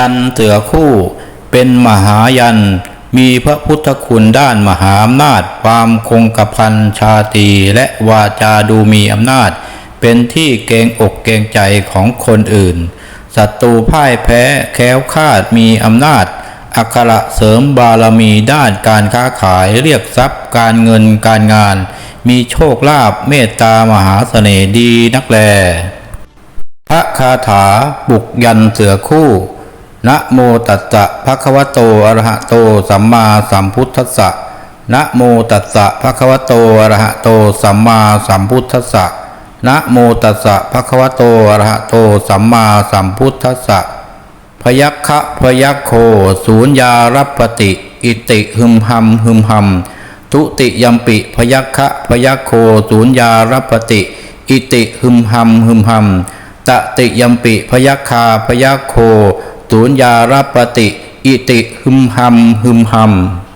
ยันเสือคู่ เป็นมหายัน มีพระพุทธคุณด้านมหาอำนาจ ความคงกระพันชาตีและวาจาดูมีอำนาจ เป็นที่เกงอกเกงใจของคนอื่นศัตรูพ่ายแพ้แค้วคาดมีอำนาจ อักระเสริมบารมีด้านการค้าขายเรียกทรัพย์ การเงินการงาน มีโชคลาภเมตตามหาเสน่ห์ดีนักแล พระคาถาบุกยันเสือคู่ นะโมตัสสะภะคะวะโตอะระหะโตสัมมาสัมพุทธัสสะนะโมตัสสะภะคะวะโตอะระหะโตสัมมาสัมพุทธัสสะนะโมตัสสะภะคะวะโตอะระหะโตสัมมาสัมพุทธัสสะพยัคคะพยัคโคศูนยารัปปติ อิติหึมหำหึมหำทุติยมปิพยัคคะพยัคโคศูนยารัปปติ อิติหึมหำหึมหำตติยมปิพยัคคาพยัคโค ศูนยารัปปฏิ อิติหึมหำหึมหำ